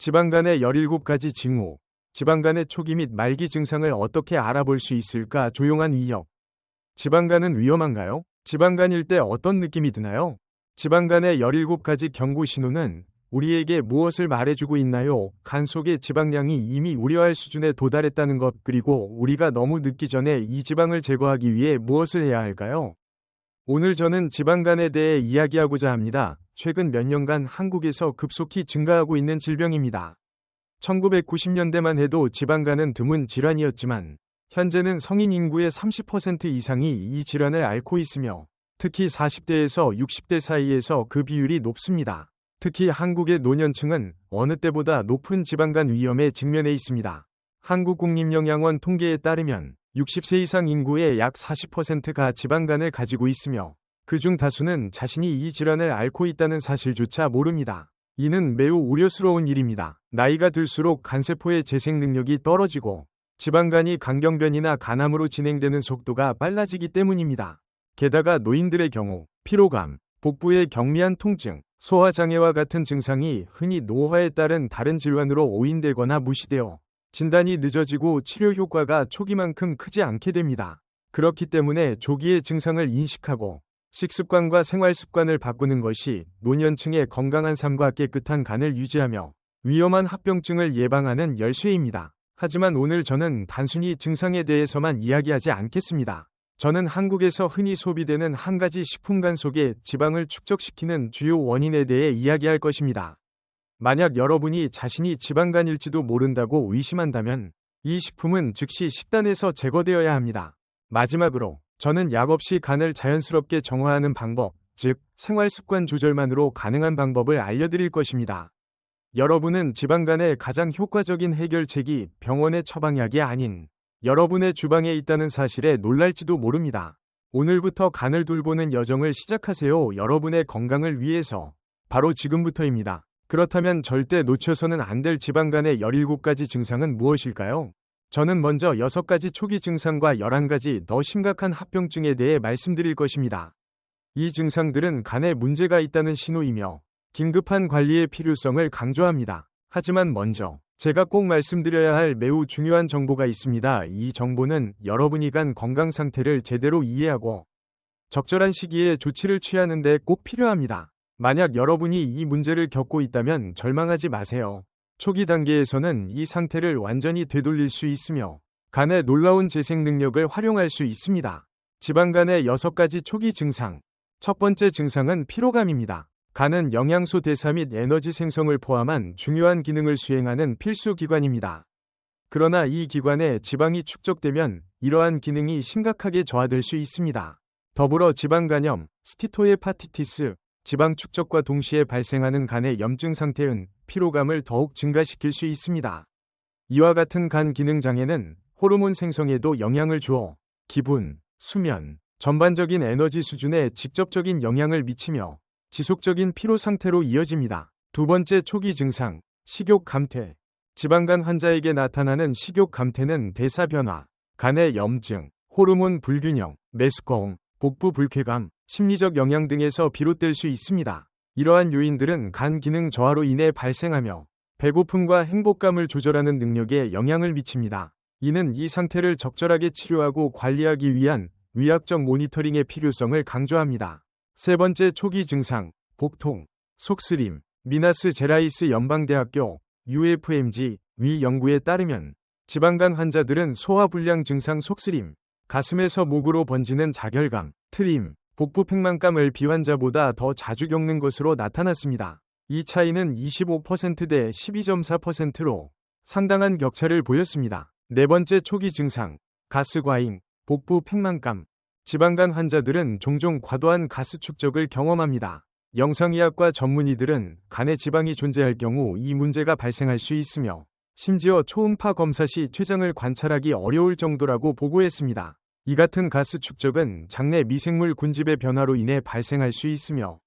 지방 간의 17가지 징후, 지방 간의 초기 및 말기 증상을 어떻게 알아볼 수 있을까 조용한 위협. 지방 간은 위험한가요? 지방 간일 때 어떤 느낌이 드나요? 지방 간의 17가지 경고 신호는 우리에게 무엇을 말해주고 있나요? 간 속의 지방량이 이미 우려할 수준에 도달했다는 것, 그리고 우리가 너무 늦기 전에 이 지방을 제거하기 위해 무엇을 해야 할까요? 오늘 저는 지방간에 대해 이야기하고자 합니다. 최근 몇 년간 한국에서 급속히 증가하고 있는 질병입니다. 1990년대만 해도 지방간은 드문 질환이었지만 현재는 성인 인구의 30% 이상이 이 질환을 앓고 있으며 특히 40대에서 60대 사이에서 그 비율이 높습니다. 특히 한국의 노년층은 어느 때보다 높은 지방간 위험에 직면해 있습니다. 한국국립영양원 통계에 따르면 60세 이상 인구의 약 40%가 지방간을 가지고 있으며 그중 다수는 자신이 이 질환을 앓고 있다는 사실조차 모릅니다. 이는 매우 우려스러운 일입니다. 나이가 들수록 간세포의 재생 능력이 떨어지고 지방간이 강경변이나 간암으로 진행되는 속도가 빨라지기 때문입니다. 게다가 노인들의 경우 피로감, 복부의 경미한 통증, 소화장애와 같은 증상이 흔히 노화에 따른 다른 질환으로 오인되거나 무시되어 진단이 늦어지고 치료 효과가 초기만큼 크지 않게 됩니다. 그렇기 때문에 조기에 증상을 인식하고 식습관과 생활습관을 바꾸는 것이 노년층의 건강한 삶과 깨끗한 간을 유지하며 위험한 합병증을 예방하는 열쇠입니다. 하지만 오늘 저는 단순히 증상에 대해서만 이야기하지 않겠습니다. 저는 한국에서 흔히 소비되는 한 가지 식품 간 속에 지방을 축적시키는 주요 원인에 대해 이야기할 것입니다. 만약 여러분이 자신이 지방간일지도 모른다고 의심한다면 이 식품은 즉시 식단에서 제거되어야 합니다. 마지막으로 저는 약 없이 간을 자연스럽게 정화하는 방법, 즉 생활 습관 조절만으로 가능한 방법을 알려드릴 것입니다. 여러분은 지방간의 가장 효과적인 해결책이 병원의 처방약이 아닌 여러분의 주방에 있다는 사실에 놀랄지도 모릅니다. 오늘부터 간을 돌보는 여정을 시작하세요. 여러분의 건강을 위해서. 바로 지금부터입니다. 그렇다면 절대 놓쳐서는 안 될 지방 간의 17가지 증상은 무엇일까요? 저는 먼저 6가지 초기 증상과 11가지 더 심각한 합병증에 대해 말씀드릴 것입니다. 이 증상들은 간에 문제가 있다는 신호이며 긴급한 관리의 필요성을 강조합니다. 하지만 먼저 제가 꼭 말씀드려야 할 매우 중요한 정보가 있습니다. 이 정보는 여러분이 간 건강 상태를 제대로 이해하고 적절한 시기에 조치를 취하는 데 꼭 필요합니다. 만약 여러분이 이 문제를 겪고 있다면 절망하지 마세요. 초기 단계에서는 이 상태를 완전히 되돌릴 수 있으며 간의 놀라운 재생 능력을 활용할 수 있습니다. 지방간의 6가지 초기 증상. 첫 번째 증상은 피로감입니다. 간은 영양소 대사 및 에너지 생성을 포함한 중요한 기능을 수행하는 필수 기관입니다. 그러나 이 기관에 지방이 축적되면 이러한 기능이 심각하게 저하될 수 있습니다. 더불어 지방간염, 스티토헤파티티스, 지방 축적과 동시에 발생하는 간의 염증 상태은 피로감을 더욱 증가시킬 수 있습니다. 이와 같은 간 기능 장애는 호르몬 생성에도 영향을 주어 기분, 수면, 전반적인 에너지 수준에 직접적인 영향을 미치며 지속적인 피로 상태로 이어집니다. 두 번째 초기 증상, 식욕 감퇴. 지방간 환자에게 나타나는 식욕 감퇴는 대사 변화, 간의 염증, 호르몬 불균형, 메스꺼움, 복부 불쾌감, 심리적 영향 등에서 비롯될 수 있습니다. 이러한 요인들은 간 기능 저하로 인해 발생하며 배고픔과 행복감을 조절하는 능력에 영향을 미칩니다. 이는 이 상태를 적절하게 치료하고 관리하기 위한 위약적 모니터링의 필요성을 강조합니다. 세 번째 초기 증상, 복통, 속쓰림, 미나스 제라이스 연방대학교 UFMG 위 연구에 따르면 지방간 환자들은 소화불량 증상 속쓰림, 가슴에서 목으로 번지는 자결감, 트림, 복부 팽만감을 비환자보다 더 자주 겪는 것으로 나타났습니다. 이 차이는 25%대 12.4%로 상당한 격차를 보였습니다. 네 번째 초기 증상, 가스과잉, 복부 팽만감. 지방간 환자들은 종종 과도한 가스 축적을 경험합니다. 영상의학과 전문의들은 간에 지방이 존재할 경우 이 문제가 발생할 수 있으며 심지어 초음파 검사 시 췌장을 관찰하기 어려울 정도라고 보고했습니다. 이 같은 가스 축적은 장내 미생물 군집의 변화로 인해 발생할 수 있으며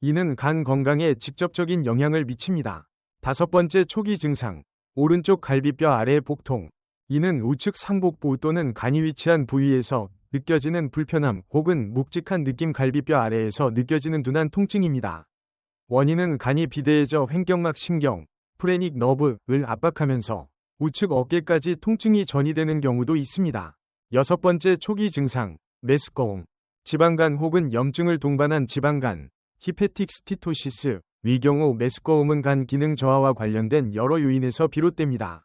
이는 간 건강에 직접적인 영향을 미칩니다. 다섯 번째 초기 증상, 오른쪽 갈비뼈 아래 복통. 이는 우측 상복부 또는 간이 위치한 부위에서 느껴지는 불편함 혹은 묵직한 느낌 갈비뼈 아래에서 느껴지는 둔한 통증입니다. 원인은 간이 비대해져 횡격막 신경, 프레닉 너브를 압박하면서 우측 어깨까지 통증이 전이되는 경우도 있습니다. 여섯 번째 초기 증상, 메스꺼움, 지방간 혹은 염증을 동반한 지방간, 히페틱 스티토시스, 위 경우 메스꺼움은 간 기능 저하와 관련된 여러 요인에서 비롯됩니다.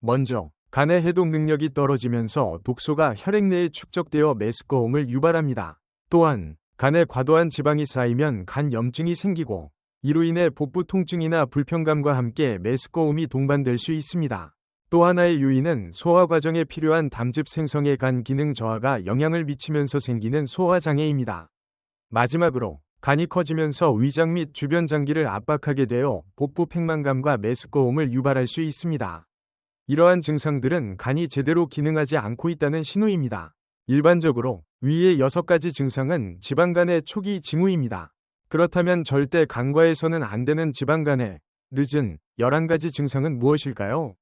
먼저, 간의 해독 능력이 떨어지면서 독소가 혈액 내에 축적되어 메스꺼움을 유발합니다. 또한, 간에 과도한 지방이 쌓이면 간 염증이 생기고, 이로 인해 복부 통증이나 불편감과 함께 메스꺼움이 동반될 수 있습니다. 또 하나의 요인은 소화 과정에 필요한 담즙 생성의 간 기능 저하가 영향을 미치면서 생기는 소화 장애입니다. 마지막으로 간이 커지면서 위장 및 주변 장기를 압박하게 되어 복부 팽만감과 메스꺼움을 유발할 수 있습니다. 이러한 증상들은 간이 제대로 기능하지 않고 있다는 신호입니다. 일반적으로 위의 6가지 증상은 지방간의 초기 징후입니다. 그렇다면 절대 간과해서는 안 되는 지방간의 늦은 11가지 증상은 무엇일까요?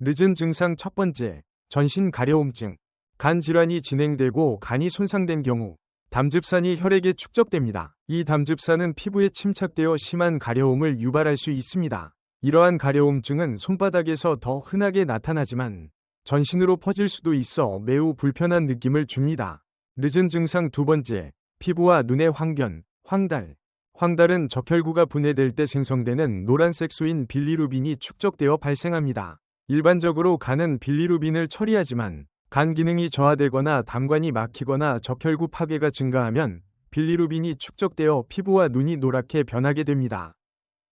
늦은 증상 첫 번째, 전신 가려움증. 간 질환이 진행되고 간이 손상된 경우 담즙산이 혈액에 축적됩니다. 이 담즙산은 피부에 침착되어 심한 가려움을 유발할 수 있습니다. 이러한 가려움증은 손바닥에서 더 흔하게 나타나지만 전신으로 퍼질 수도 있어 매우 불편한 느낌을 줍니다. 늦은 증상 두 번째, 피부와 눈의 황변, 황달. 황달은 적혈구가 분해될 때 생성되는 노란색 소인 빌리루빈이 축적되어 발생합니다. 일반적으로 간은 빌리루빈을 처리하지만 간 기능이 저하되거나 담관이 막히거나 적혈구 파괴가 증가하면 빌리루빈이 축적되어 피부와 눈이 노랗게 변하게 됩니다.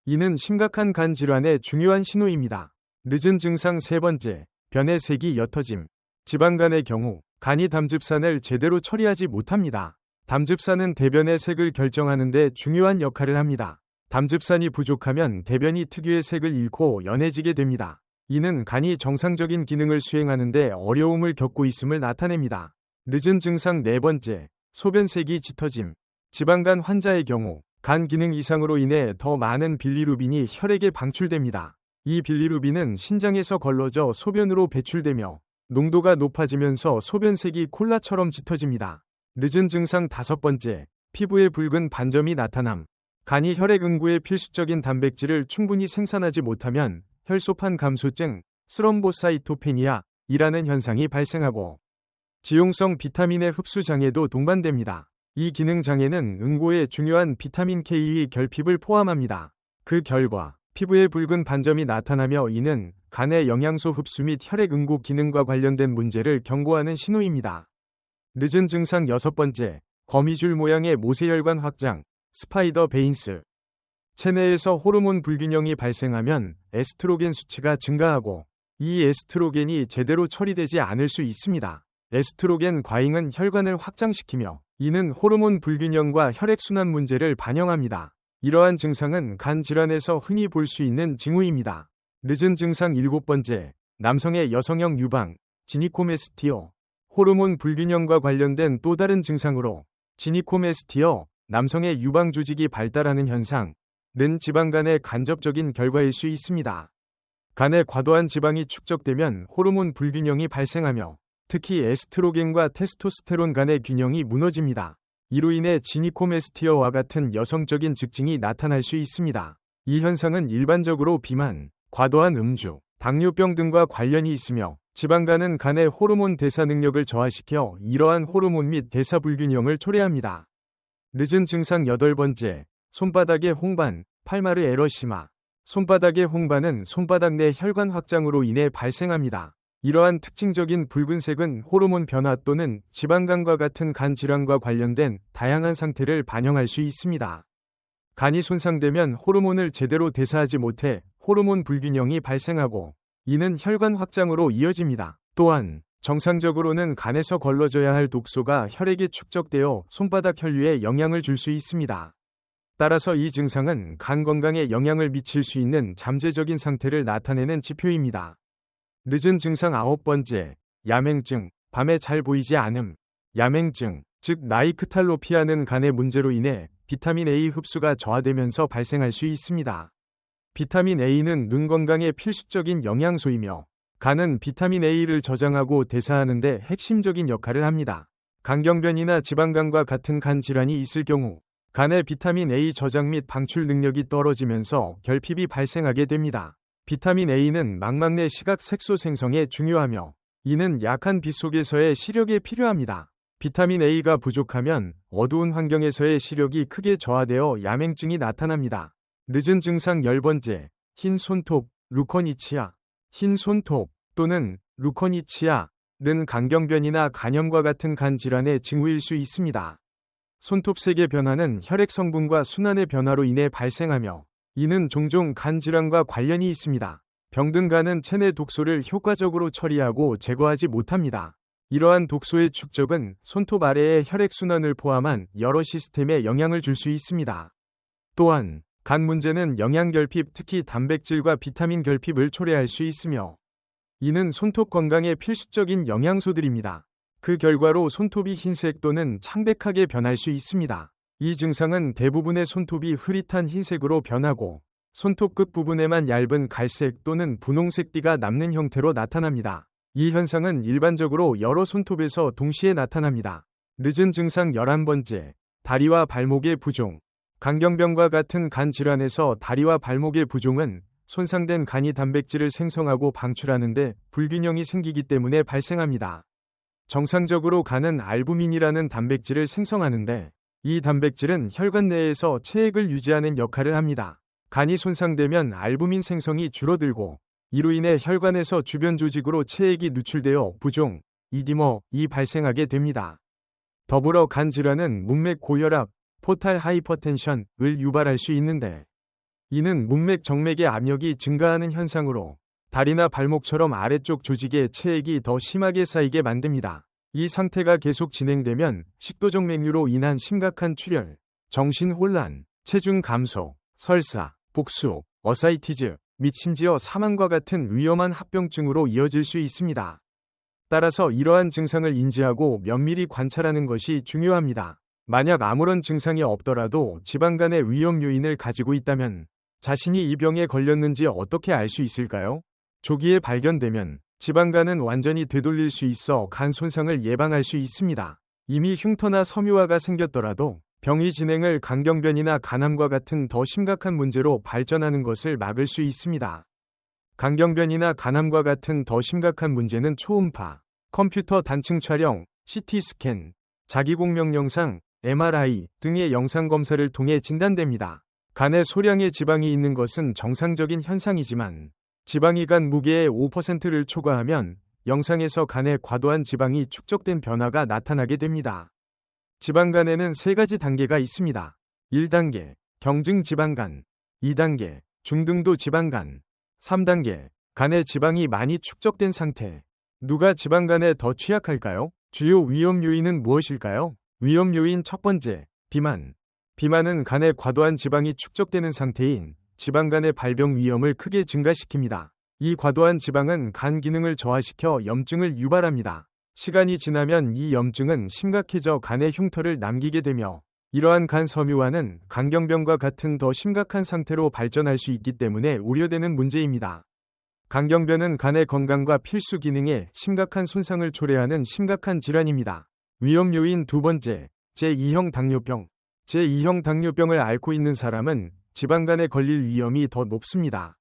이는 심각한 간 질환의 중요한 신호입니다. 늦은 증상 세 번째, 변의 색이 옅어짐. 지방간의 경우 간이 담즙산을 제대로 처리하지 못합니다. 담즙산은 대변의 색을 결정하는 데 중요한 역할을 합니다. 담즙산이 부족하면 대변이 특유의 색을 잃고 연해지게 됩니다. 이는 간이 정상적인 기능을 수행하는데 어려움을 겪고 있음을 나타냅니다. 늦은 증상 네 번째, 소변색이 짙어짐. 지방간 환자의 경우 간 기능 이상으로 인해 더 많은 빌리루빈이 혈액에 방출됩니다. 이 빌리루빈은 신장에서 걸러져 소변으로 배출되며 농도가 높아지면서 소변색이 콜라처럼 짙어집니다. 늦은 증상 다섯 번째, 피부에 붉은 반점이 나타남. 간이 혈액 응고에 필수적인 단백질을 충분히 생산하지 못하면 혈소판 감소증, 스럼보사이토페니아, 이라는 현상이 발생하고 지용성 비타민의 흡수 장애도 동반됩니다. 이 기능 장애는 응고에 중요한 비타민 K의 결핍을 포함합니다. 그 결과 피부에 붉은 반점이 나타나며 이는 간의 영양소 흡수 및 혈액 응고 기능과 관련된 문제를 경고하는 신호입니다. 늦은 증상 여섯 번째, 거미줄 모양의 모세혈관 확장, 스파이더 베인스, 체내에서 호르몬 불균형이 발생하면 에스트로겐 수치가 증가하고 이 에스트로겐이 제대로 처리되지 않을 수 있습니다. 에스트로겐 과잉은 혈관을 확장시키며 이는 호르몬 불균형과 혈액순환 문제를 반영합니다. 이러한 증상은 간 질환에서 흔히 볼 수 있는 징후입니다. 늦은 증상 일곱 번째, 남성의 여성형 유방, 지니코메스티어, 호르몬 불균형과 관련된 또 다른 증상으로 지니코메스티어, 남성의 유방 조직이 발달하는 현상, 는 지방 간의 간접적인 결과일 수 있습니다. 간에 과도한 지방이 축적되면 호르몬 불균형이 발생하며 특히 에스트로겐과 테스토스테론 간의 균형이 무너집니다. 이로 인해 지니코메스티어와 같은 여성적인 증징이 나타날 수 있습니다. 이 현상은 일반적으로 비만, 과도한 음주, 당뇨병 등과 관련이 있으며 지방간은 간의 호르몬 대사 능력을 저하시켜 이러한 호르몬 및 대사 불균형을 초래합니다. 늦은 증상 여덟 번째, 손바닥의 홍반, 팔마르 에러시마. 손바닥의 홍반은 손바닥 내 혈관 확장으로 인해 발생합니다. 이러한 특징적인 붉은색은 호르몬 변화 또는 지방간과 같은 간 질환과 관련된 다양한 상태를 반영할 수 있습니다. 간이 손상되면 호르몬을 제대로 대사하지 못해 호르몬 불균형이 발생하고 이는 혈관 확장으로 이어집니다. 또한 정상적으로는 간에서 걸러져야 할 독소가 혈액에 축적되어 손바닥 혈류에 영향을 줄 수 있습니다. 따라서 이 증상은 간 건강에 영향을 미칠 수 있는 잠재적인 상태를 나타내는 지표입니다. 늦은 증상 아홉 번째, 야맹증, 밤에 잘 보이지 않음. 야맹증, 즉 나이크탈로피아는 간의 문제로 인해 비타민 A 흡수가 저하되면서 발생할 수 있습니다. 비타민 A는 눈 건강에 필수적인 영양소이며 간은 비타민 A를 저장하고 대사하는 데 핵심적인 역할을 합니다. 간경변이나 지방간과 같은 간 질환이 있을 경우 간의 비타민 A 저장 및 방출 능력이 떨어지면서 결핍이 발생하게 됩니다. 비타민 A는 망막내 시각 색소 생성에 중요하며 이는 약한 빛 속에서의 시력에 필요합니다. 비타민 A가 부족하면 어두운 환경에서의 시력이 크게 저하되어 야맹증이 나타납니다. 늦은 증상 10번째, 흰 손톱, 루커니치아. 흰 손톱 또는 루커니치아는 간경변이나 간염과 같은 간 질환의 징후일 수 있습니다. 손톱색의 변화는 혈액 성분과 순환의 변화로 인해 발생하며 이는 종종 간 질환과 관련이 있습니다. 병든 간은 체내 독소를 효과적으로 처리하고 제거하지 못합니다. 이러한 독소의 축적은 손톱 아래의 혈액순환을 포함한 여러 시스템에 영향을 줄 수 있습니다. 또한 간 문제는 영양결핍 특히 단백질과 비타민 결핍을 초래할 수 있으며 이는 손톱 건강에 필수적인 영양소들입니다. 그 결과로 손톱이 흰색 또는 창백하게 변할 수 있습니다. 이 증상은 대부분의 손톱이 흐릿한 흰색으로 변하고 손톱 끝 부분에만 얇은 갈색 또는 분홍색 띠가 남는 형태로 나타납니다. 이 현상은 일반적으로 여러 손톱에서 동시에 나타납니다. 늦은 증상 11번째, 다리와 발목의 부종. 간경병과 같은 간 질환에서 다리와 발목의 부종은 손상된 간이 단백질을 생성하고 방출하는데 불균형이 생기기 때문에 발생합니다. 정상적으로 간은 알부민이라는 단백질을 생성하는데 이 단백질은 혈관 내에서 체액을 유지하는 역할을 합니다. 간이 손상되면 알부민 생성이 줄어들고 이로 인해 혈관에서 주변 조직으로 체액이 누출되어 부종, 이디머 이 발생하게 됩니다. 더불어 간 질환은 문맥 고혈압, 포탈 하이퍼텐션을 유발할 수 있는데 이는 문맥 정맥의 압력이 증가하는 현상으로 다리나 발목처럼 아래쪽 조직에 체액이 더 심하게 쌓이게 만듭니다. 이 상태가 계속 진행되면 식도적 맥류로 인한 심각한 출혈, 정신혼란, 체중 감소, 설사, 복수, 어사이티즈, 및 심지어 사망과 같은 위험한 합병증으로 이어질 수 있습니다. 따라서 이러한 증상을 인지하고 면밀히 관찰하는 것이 중요합니다. 만약 아무런 증상이 없더라도 지방간의 위험 요인을 가지고 있다면 자신이 이 병에 걸렸는지 어떻게 알 수 있을까요? 조기에 발견되면 지방간은 완전히 되돌릴 수 있어 간 손상을 예방할 수 있습니다. 이미 흉터나 섬유화가 생겼더라도 병이 진행을 간경변이나 간암과 같은 더 심각한 문제로 발전하는 것을 막을 수 있습니다. 간경변이나 간암과 같은 더 심각한 문제는 초음파, 컴퓨터 단층 촬영, CT 스캔, 자기공명 영상, MRI 등의 영상 검사를 통해 진단됩니다. 간에 소량의 지방이 있는 것은 정상적인 현상이지만 지방이 간 무게의 5%를 초과하면 영상에서 간에 과도한 지방이 축적된 변화가 나타나게 됩니다. 지방간에는 세 가지 단계가 있습니다. 1단계 경증 지방간, 2단계 중등도 지방간, 3단계 간에 지방이 많이 축적된 상태. 누가 지방간에 더 취약할까요? 주요 위험 요인은 무엇일까요? 위험 요인 첫 번째, 비만. 비만은 간에 과도한 지방이 축적되는 상태인 지방간의 발병 위험을 크게 증가시킵니다. 이 과도한 지방은 간 기능을 저하시켜 염증을 유발합니다. 시간이 지나면 이 염증은 심각해져 간에 흉터를 남기게 되며 이러한 간 섬유화는 간경병과 같은 더 심각한 상태로 발전할 수 있기 때문에 우려되는 문제입니다. 간경변은 간의 건강과 필수 기능에 심각한 손상을 초래하는 심각한 질환입니다. 위험 요인 두 번째, 제2형 당뇨병. 제2형 당뇨병을 앓고 있는 사람은 지방간에 걸릴 위험이 더 높습니다.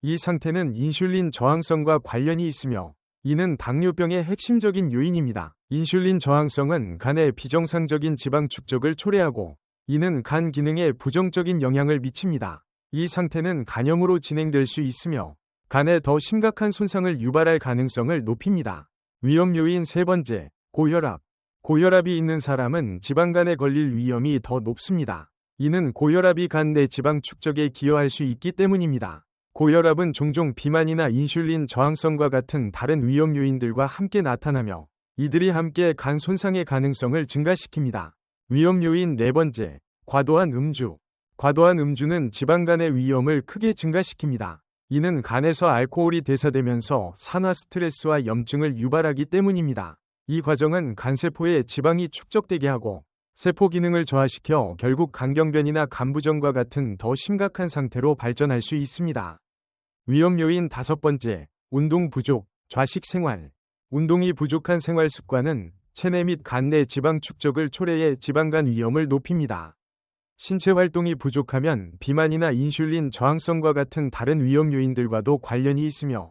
이 상태는 인슐린 저항성과 관련이 있으며 이는 당뇨병의 핵심적인 요인입니다. 인슐린 저항성은 간의 비정상적인 지방 축적을 초래하고 이는 간 기능에 부정적인 영향을 미칩니다. 이 상태는 간염으로 진행될 수 있으며 간에 더 심각한 손상을 유발할 가능성을 높입니다. 위험 요인 세 번째, 고혈압. 고혈압이 있는 사람은 지방간에 걸릴 위험이 더 높습니다. 이는 고혈압이 간 내 지방 축적에 기여할 수 있기 때문입니다. 고혈압은 종종 비만이나 인슐린 저항성과 같은 다른 위험 요인들과 함께 나타나며 이들이 함께 간 손상의 가능성을 증가시킵니다. 위험 요인 네 번째, 과도한 음주. 과도한 음주는 지방간의 위험을 크게 증가시킵니다. 이는 간에서 알코올이 대사되면서 산화 스트레스와 염증을 유발하기 때문입니다. 이 과정은 간세포에 지방이 축적되게 하고 세포 기능을 저하시켜 결국 간경변이나 간부정과 같은 더 심각한 상태로 발전할 수 있습니다. 위험 요인 다섯 번째, 운동 부족, 좌식 생활. 운동이 부족한 생활 습관은 체내 및 간내 지방 축적을 초래해 지방간 위험을 높입니다. 신체 활동이 부족하면 비만이나 인슐린 저항성과 같은 다른 위험 요인들과도 관련이 있으며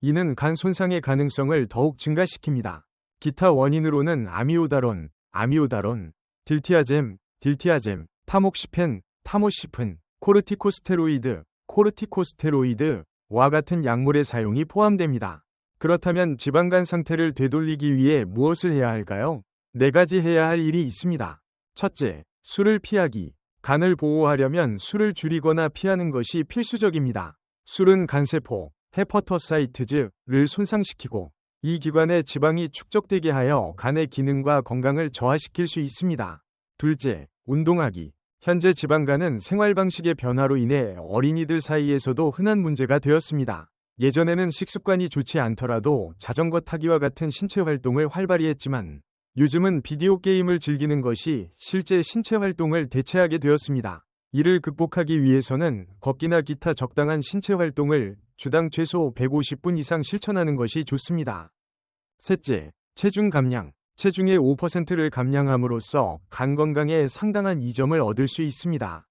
이는 간 손상의 가능성을 더욱 증가시킵니다. 기타 원인으로는 아미오다론, 아미오다론, 딜티아젬, 딜티아젬, 타목시펜, 타모시픈, 코르티코스테로이드, 코르티코스테로이드 와 같은 약물의 사용이 포함됩니다. 그렇다면 지방간 상태를 되돌리기 위해 무엇을 해야 할까요? 네 가지 해야 할 일이 있습니다. 첫째, 술을 피하기. 간을 보호하려면 술을 줄이거나 피하는 것이 필수적입니다. 술은 간세포, 헤퍼터사이트즈를 손상시키고 이 기관에 지방이 축적되게 하여 간의 기능과 건강을 저하시킬 수 있습니다. 둘째, 운동하기. 현재 지방간은 생활 방식의 변화로 인해 어린이들 사이에서도 흔한 문제가 되었습니다. 예전에는 식습관이 좋지 않더라도 자전거 타기와 같은 신체 활동을 활발히 했지만 요즘은 비디오 게임을 즐기는 것이 실제 신체 활동을 대체하게 되었습니다. 이를 극복하기 위해서는 걷기나 기타 적당한 신체 활동을 주당 최소 150분 이상 실천하는 것이 좋습니다. 셋째, 체중 감량. 체중의 5%를 감량함으로써 간 건강에 상당한 이점을 얻을 수 있습니다.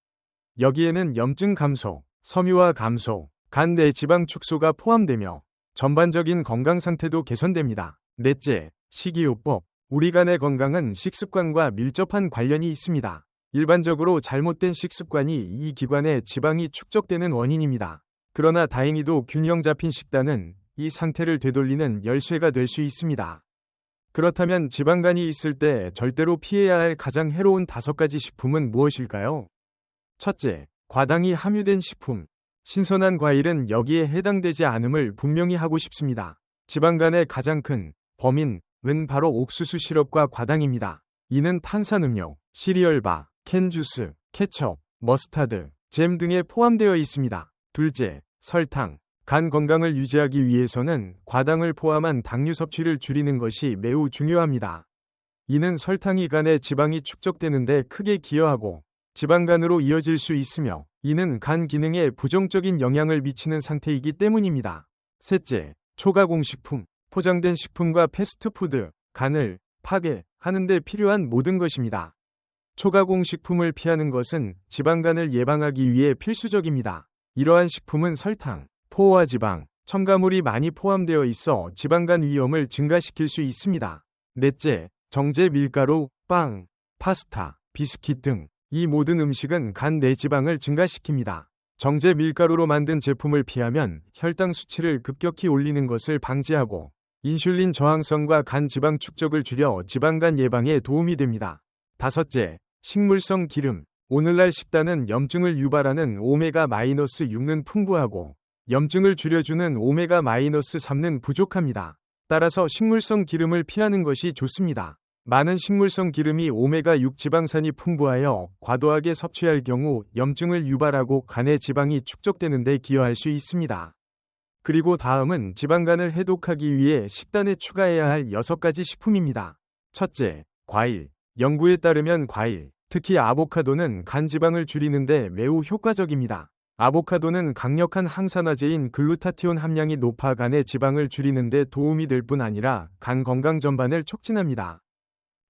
여기에는 염증 감소, 섬유화 감소, 간 내 지방 축소가 포함되며 전반적인 건강 상태도 개선됩니다. 넷째, 식이요법. 우리 간의 건강은 식습관과 밀접한 관련이 있습니다. 일반적으로 잘못된 식습관이 이 기관에 지방이 축적되는 원인입니다. 그러나 다행히도 균형 잡힌 식단은 이 상태를 되돌리는 열쇠가 될 수 있습니다. 그렇다면 지방간이 있을 때 절대로 피해야 할 가장 해로운 다섯 가지 식품은 무엇일까요? 첫째, 과당이 함유된 식품. 신선한 과일은 여기에 해당되지 않음을 분명히 하고 싶습니다. 지방간의 가장 큰 범인, 은 바로 옥수수 시럽과 과당입니다. 이는 탄산음료, 시리얼바, 캔주스, 케첩, 머스타드, 잼 등에 포함되어 있습니다. 둘째, 설탕. 간 건강을 유지하기 위해서는 과당을 포함한 당류 섭취를 줄이는 것이 매우 중요합니다. 이는 설탕이 간에 지방이 축적되는데 크게 기여하고 지방간으로 이어질 수 있으며 이는 간 기능에 부정적인 영향을 미치는 상태이기 때문입니다. 셋째, 초가공 식품. 포장된 식품과 패스트푸드, 간을 파괴하는 데 필요한 모든 것입니다. 초가공 식품을 피하는 것은 지방간을 예방하기 위해 필수적입니다. 이러한 식품은 설탕, 포화 지방, 첨가물이 많이 포함되어 있어 지방간 위험을 증가시킬 수 있습니다. 넷째, 정제 밀가루, 빵, 파스타, 비스킷 등 이 모든 음식은 간 내 지방을 증가시킵니다. 정제 밀가루로 만든 제품을 피하면 혈당 수치를 급격히 올리는 것을 방지하고 인슐린 저항성과 간 지방 축적을 줄여 지방간 예방에 도움이 됩니다. 다섯째, 식물성 기름. 오늘날 식단은 염증을 유발하는 오메가-6는 풍부하고 염증을 줄여주는 오메가-3는 부족합니다. 따라서 식물성 기름을 피하는 것이 좋습니다. 많은 식물성 기름이 오메가6 지방산이 풍부하여 과도하게 섭취할 경우 염증을 유발하고 간의 지방이 축적되는 데 기여할 수 있습니다. 그리고 다음은 지방간을 해독하기 위해 식단에 추가해야 할 6가지 식품입니다. 첫째, 과일. 연구에 따르면 과일, 특히 아보카도는 간 지방을 줄이는데 매우 효과적입니다. 아보카도는 강력한 항산화제인 글루타티온 함량이 높아 간의 지방을 줄이는 데 도움이 될 뿐 아니라 간 건강 전반을 촉진합니다.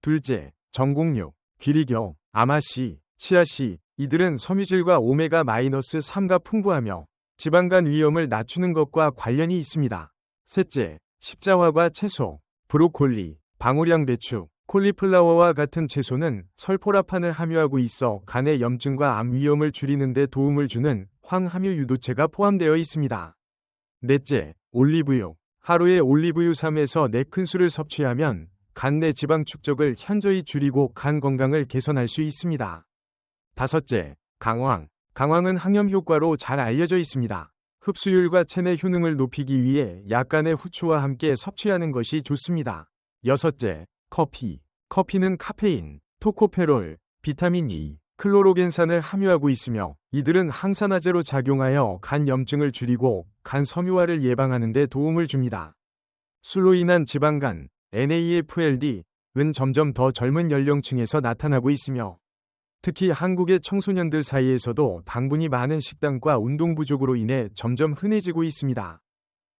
둘째, 전곡류, 귀리겨, 아마씨, 치아씨, 이들은 섬유질과 오메가-3가 풍부하며 지방간 위험을 낮추는 것과 관련이 있습니다. 셋째, 십자화과 채소, 브로콜리, 방울양 배추, 콜리플라워와 같은 채소는 설포라판을 함유하고 있어 간의 염증과 암 위험을 줄이는 데 도움을 주는 황함유 유도체가 포함되어 있습니다. 넷째, 올리브유. 하루에 올리브유 3에서 4큰술을 섭취하면 간 내 지방 축적을 현저히 줄이고 간 건강을 개선할 수 있습니다. 다섯째, 강황. 강황은 항염 효과로 잘 알려져 있습니다. 흡수율과 체내 효능을 높이기 위해 약간의 후추와 함께 섭취하는 것이 좋습니다. 여섯째, 커피. 커피는 카페인, 토코페롤, 비타민 E, 클로로겐산을 함유하고 있으며 이들은 항산화제로 작용하여 간 염증을 줄이고 간 섬유화를 예방하는 데 도움을 줍니다. 술로 인한 지방간, NAFLD, 은 점점 더 젊은 연령층에서 나타나고 있으며 특히 한국의 청소년들 사이에서도 당분이 많은 식단과 운동 부족으로 인해 점점 흔해지고 있습니다.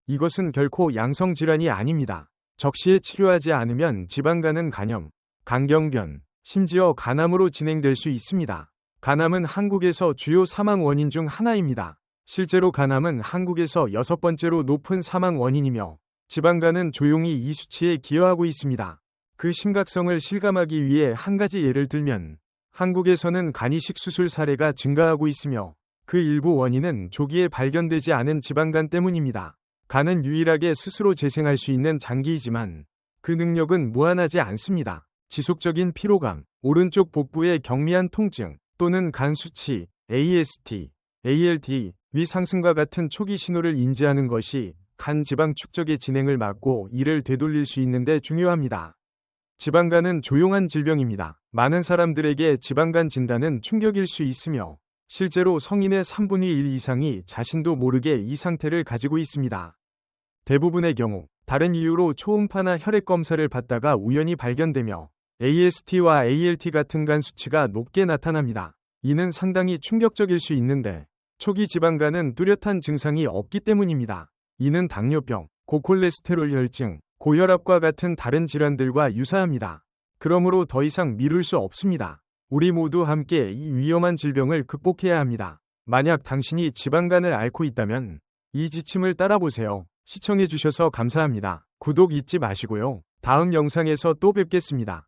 이것은 결코 양성 질환이 아닙니다. 적시에 치료하지 않으면 지방간은 간염, 간경변, 심지어 간암으로 진행될 수 있습니다. 간암은 한국에서 주요 사망 원인 중 하나입니다. 실제로 간암은 한국에서 여섯 번째로 높은 사망 원인이며 지방간은 조용히 이 수치에 기여하고 있습니다. 그 심각성을 실감하기 위해 한 가지 예를 들면 한국에서는 간 이식 수술 사례가 증가하고 있으며 그 일부 원인은 조기에 발견되지 않은 지방간 때문입니다. 간은 유일하게 스스로 재생할 수 있는 장기이지만 그 능력은 무한하지 않습니다. 지속적인 피로감, 오른쪽 복부의 경미한 통증 또는 간 수치, AST, ALT, 위 상승과 같은 초기 신호를 인지하는 것이 간 지방 축적의 진행을 막고 이를 되돌릴 수 있는데 중요합니다. 지방간은 조용한 질병입니다. 많은 사람들에게 지방간 진단은 충격일 수 있으며 실제로 성인의 3분의 1 이상이 자신도 모르게 이 상태를 가지고 있습니다. 대부분의 경우 다른 이유로 초음파나 혈액 검사를 받다가 우연히 발견되며 AST와 ALT 같은 간 수치가 높게 나타납니다. 이는 상당히 충격적일 수 있는데 초기 지방간은 뚜렷한 증상이 없기 때문입니다. 이는 당뇨병, 고콜레스테롤 혈증, 고혈압과 같은 다른 질환들과 유사합니다. 그러므로 더 이상 미룰 수 없습니다. 우리 모두 함께 이 위험한 질병을 극복해야 합니다. 만약 당신이 지방간을 앓고 있다면 이 지침을 따라보세요. 시청해주셔서 감사합니다. 구독 잊지 마시고요. 다음 영상에서 또 뵙겠습니다.